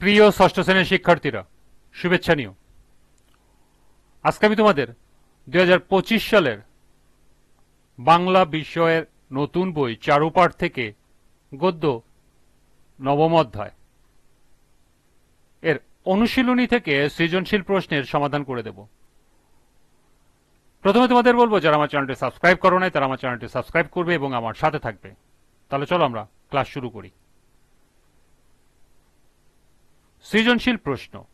প্রিয় ষষ্ঠ শ্রেণির শিক্ষার্থীরা, শুভেচ্ছা নিও। আজকে আমি তোমাদের দু হাজার পঁচিশ সালের বাংলা বিষয়ের নতুন বই চারুপাঠ থেকে গদ্য নবম অধ্যায় এর অনুশীলনী থেকে সৃজনশীল প্রশ্নের সমাধান করে দেব। প্রথমে তোমাদের বলব, যারা আমার চ্যানেলটি সাবস্ক্রাইব করো নাই, তারা আমার চ্যানেলটি সাবস্ক্রাইব করবে এবং আমার সাথে থাকবে। তাহলে চলো আমরা ক্লাস শুরু করি। সৃজনশীল প্রশ্ন।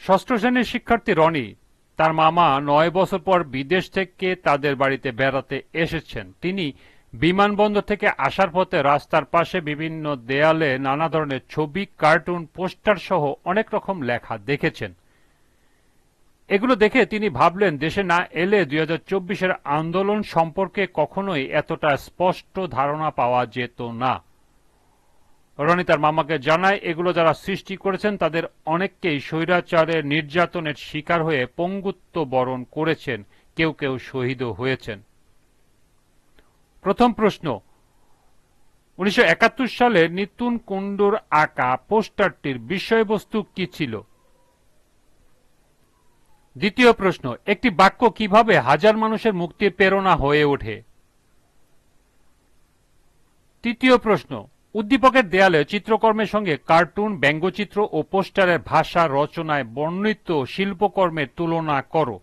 ষষ্ঠ শ্রেণির শিক্ষার্থী রনি তার মামা নয় বছর পর বিদেশ থেকে তাদের বাড়িতে বেড়াতে এসেছেন। তিনি বিমানবন্দর থেকে আসার পথে রাস্তার পাশে বিভিন্ন দেয়ালে নানা ধরনের ছবি, কার্টুন, পোস্টার সহ অনেক রকম লেখা দেখেছেন। এগুলো দেখে তিনি ভাবলেন, দেশে না এলে দুই হাজার আন্দোলন সম্পর্কে কখনোই এতটা স্পষ্ট ধারণা পাওয়া যেত না। রনি তার মামাকে জানায়, এগুলো যারা সৃষ্টি করেছেন তাদের অনেককেই স্বৈরাচারের নির্যাতনের শিকার হয়ে পঙ্গুত্ব বরণ করেছেন। কেউ কেউ শহীদও হয়েছেন। প্রথম প্রশ্ন, উনিশশো একাত্তর সালে নিতুন কুণ্ডুর আঁকা পোস্টারটির বিষয়বস্তু কি ছিল? দ্বিতীয় প্রশ্ন, একটি বাক্য কীভাবে হাজার মানুষের মুক্তির প্রেরণা হয়ে ওঠে? তৃতীয় প্রশ্ন উদ্দীপকের দেয়ালে চিত্রকর্মের সঙ্গে কার্টুন, ব্যঙ্গচিত্র ও পোস্টারের ভাষা রচনায় বর্ণিত শিল্পকর্মের তুলনা করো।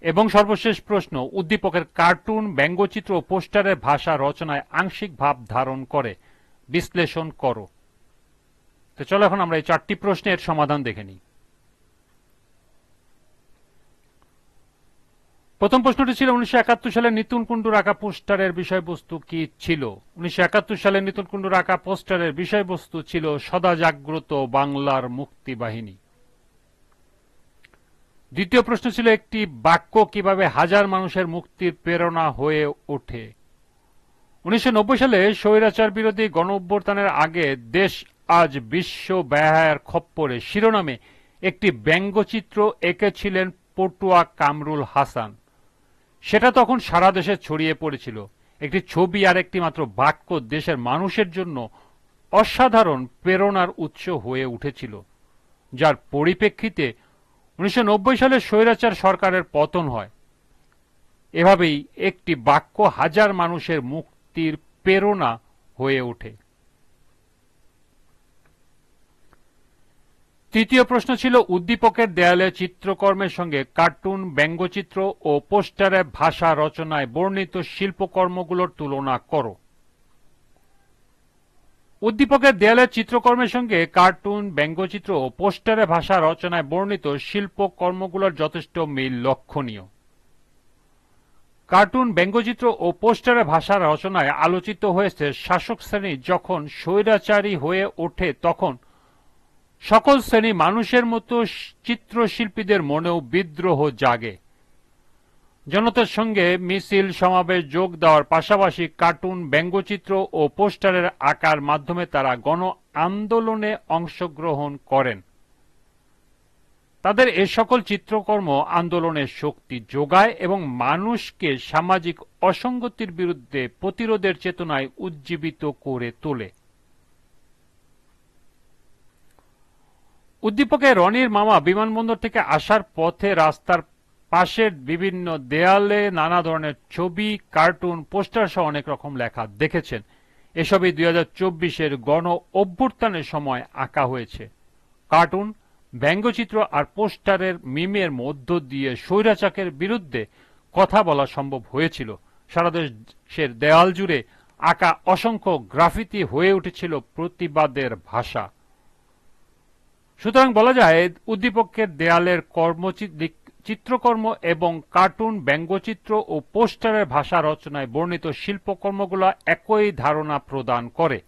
এবং সর্বশেষ প্রশ্ন, উদ্দীপকের কার্টুন, ব্যঙ্গচিত্র ও পোস্টারের ভাষা রচনায় আংশিক ভাব ধারণ করে। বিশ্লেষণ করো। তো চলো এখন আমরা এই চারটি প্রশ্নের সমাধান দেখে নিই। প্রথম প্রশ্নটি ছিল, উনিশশো একাত্তর সালে নিতুন কুণ্ডুর আঁকা পোস্টারের বিষয়বস্তু কি ছিল? উনিশশো একাত্তর সালে নিতুন কুণ্ডুর আঁকা পোস্টারের বিষয়বস্তু ছিল সদা জাগ্রত বাংলার মুক্তি বাহিনী দ্বিতীয় প্রশ্ন ছিল, একটি বাক্য কীভাবে হাজার মানুষের মুক্তির প্রেরণা হয়ে ওঠে? উনিশশো নব্বই সালে স্বৈরাচার বিরোধী গণ অভ্যর্থানের আগে দেশ আজ বিশ্ব ব্যয়ের খপ্পরে। শিরোনামে একটি ব্যঙ্গচিত্র এঁকেছিলেন পটুয়া কামরুল হাসান। সেটা তখন সারা দেশে ছড়িয়ে পড়েছিল। একটি ছবি আর একটি মাত্র বাক্য দেশের মানুষের জন্য অসাধারণ প্রেরণার উৎস হয়ে উঠেছিল, যার পরিপ্রেক্ষিতে উনিশশো নব্বই সালে স্বৈরাচার সরকারের পতন হয়। এভাবেই একটি বাক্য হাজার মানুষের মুক্তির প্রেরণা হয়ে ওঠে। তৃতীয় প্রশ্ন ছিল, উদ্দীপকের দেয়ালে চিত্রকর্মের সঙ্গে কার্টুন, ব্যঙ্গচিত্র ও পোস্টারের ভাষা রচনায় বর্ণিত শিল্পকর্মগুলোর তুলনা করো। উদ্দীপকের দেয়ালের চিত্রকর্মের সঙ্গে কার্টুন, ব্যঙ্গচিত্র ও পোস্টারের ভাষা রচনায় বর্ণিত শিল্পকর্মগুলোর যথেষ্ট মিল লক্ষণীয়। কার্টুন, ব্যঙ্গচিত্র ও পোস্টারে ভাষা রচনায় আলোচিত হয়েছে শাসক শ্রেণি যখন স্বৈরাচারী হয়ে ওঠে তখন সকল শ্রেণি মানুষের মতো চিত্রশিল্পীদের মনেও বিদ্রোহ জাগে। জনতার সঙ্গে মিছিল, সমাবেশ যোগ দেওয়ার পাশাপাশি কার্টুন, ব্যঙ্গচিত্র ও পোস্টারের আকার মাধ্যমে তারা গণ আন্দোলনে অংশগ্রহণ করেন। তাদের এ সকল চিত্রকর্ম আন্দোলনের শক্তি যোগায় এবং মানুষকে সামাজিক অসঙ্গতির বিরুদ্ধে প্রতিরোধের চেতনায় উজ্জীবিত করে তোলে। উদ্দীপকে রনির মামা বিমানবন্দর থেকে আসার পথে রাস্তার পাশের বিভিন্ন দেয়ালে নানা ধরনের ছবি, কার্টুন, পোস্টার সহ অনেক রকম লেখা দেখেছেন। এসবই দুই হাজার চব্বিশের গণ অভ্যুত্থানের সময় আঁকা হয়েছে। কার্টুন, ব্যঙ্গচিত্র আর পোস্টারের মিমের মধ্য দিয়ে স্বৈরাচাকের বিরুদ্ধে কথা বলা সম্ভব হয়েছিল। সারা দেশের দেয়াল জুড়ে আঁকা অসংখ্য গ্রাফিতি হয়ে উঠেছিল প্রতিবাদের ভাষা। সুতরাং বলা যায়, উদ্দীপকের দেয়ালের চিত্রকর্ম এবং কার্টুন, ব্যঙ্গচিত্র ও পোস্টারের ভাষা রচনায় বর্ণিত শিল্পকর্মগুলো একই ধারণা প্রদান করে।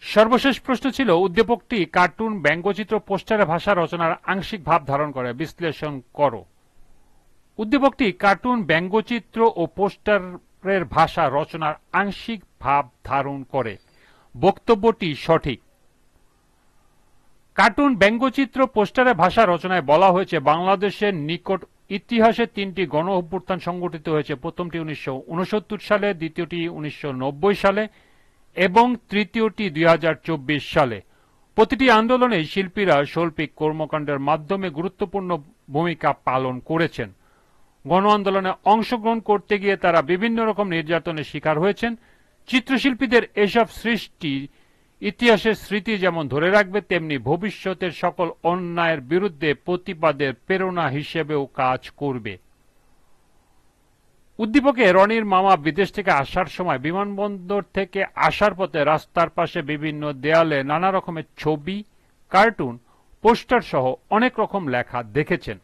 সর্বশেষ প্রশ্ন ছিল, উদ্দীপকটি কার্টুন, ব্যঙ্গচিত্র, পোস্টারের ভাষা রচনার আংশিক ভাব ধারণ করে। বিশ্লেষণ করো। উদ্দীপকটি কার্টুন, ব্যঙ্গচিত্র ও পোস্টারের ভাষা রচনার আংশিক ভাব ধারণ করে। বক্তব্যটি সঠিক। কার্টুন ব্যঙ্গচিত্র পোস্টারের ভাষা রচনায় বলা হয়েছে, বাংলাদেশের নিকট ইতিহাসে তিনটি গণ অভ্যুত্থান সংগঠিত হয়েছে। প্রথমটি উনিশশো উনসত্তর সালে, দ্বিতীয়টি উনিশশো নব্বই সালে এবং তৃতীয়টি দুই হাজার চব্বিশ সালে। প্রতিটি আন্দোলনে শিল্পীরা শৈল্পিক কর্মকাণ্ডের মাধ্যমে গুরুত্বপূর্ণ ভূমিকা পালন করেছেন। গণ আন্দোলনে অংশগ্রহণ করতে গিয়ে তারা বিভিন্ন রকম নির্যাতনের শিকার হয়েছেন। চিত্রশিল্পীদের এসব সৃষ্টি, ইতিহাসের স্মৃতি যেমন ধরে রাখবে, তেমনি ভবিষ্যতের সকল অন্যায়ের বিরুদ্ধে প্রতিবাদের প্রেরণা হিসেবেও কাজ করবে। উদ্দীপকে রনির মামা বিদেশ থেকে আসার সময় বিমানবন্দর থেকে আসার পথে রাস্তার পাশে বিভিন্ন দেয়ালে নানা রকমের ছবি, কার্টুন, পোস্টার সহ অনেক রকম লেখা দেখেছেন।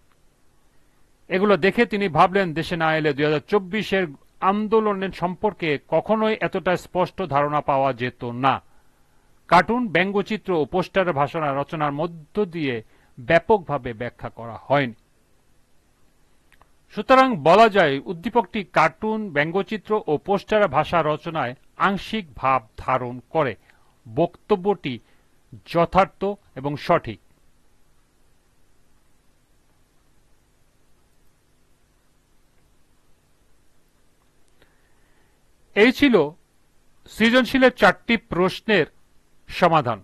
এগুলো দেখে তিনি ভাবলেন, দেশে না এলে দুই হাজার চব্বিশের আন্দোলনের সম্পর্কে কখনোই এতটা স্পষ্ট ধারণা পাওয়া যেত না। কার্টুন, ব্যঙ্গচিত্র ও পোস্টার ভাষণা রচনার মধ্য দিয়ে ব্যাপকভাবে ব্যাখ্যা করা হয়নি। সুতরাং বলা যায়, উদ্দীপকটি কার্টুন, ব্যঙ্গচিত্র ও পোস্টার ভাষা রচনায় আংশিক ভাব ধারণ করে। বক্তব্যটি যথার্থ এবং সঠিক। এই ছিল সৃজনশীলের চারটি প্রশ্নের সমাধান।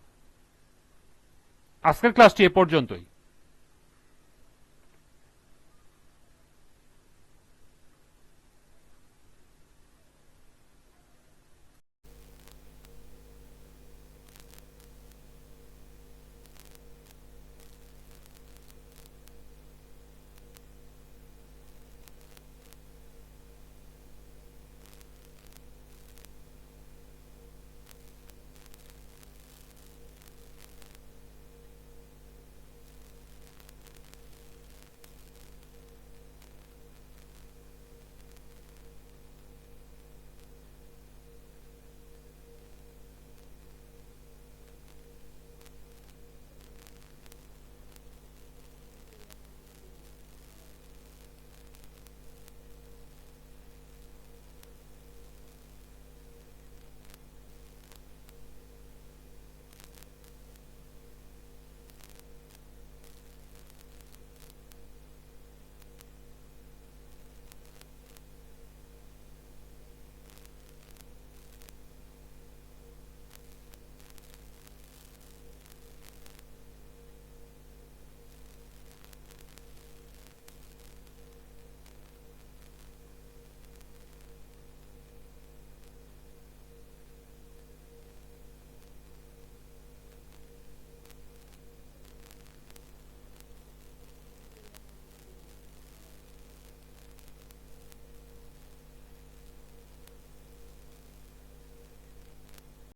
আজকের ক্লাসটি এ পর্যন্তই।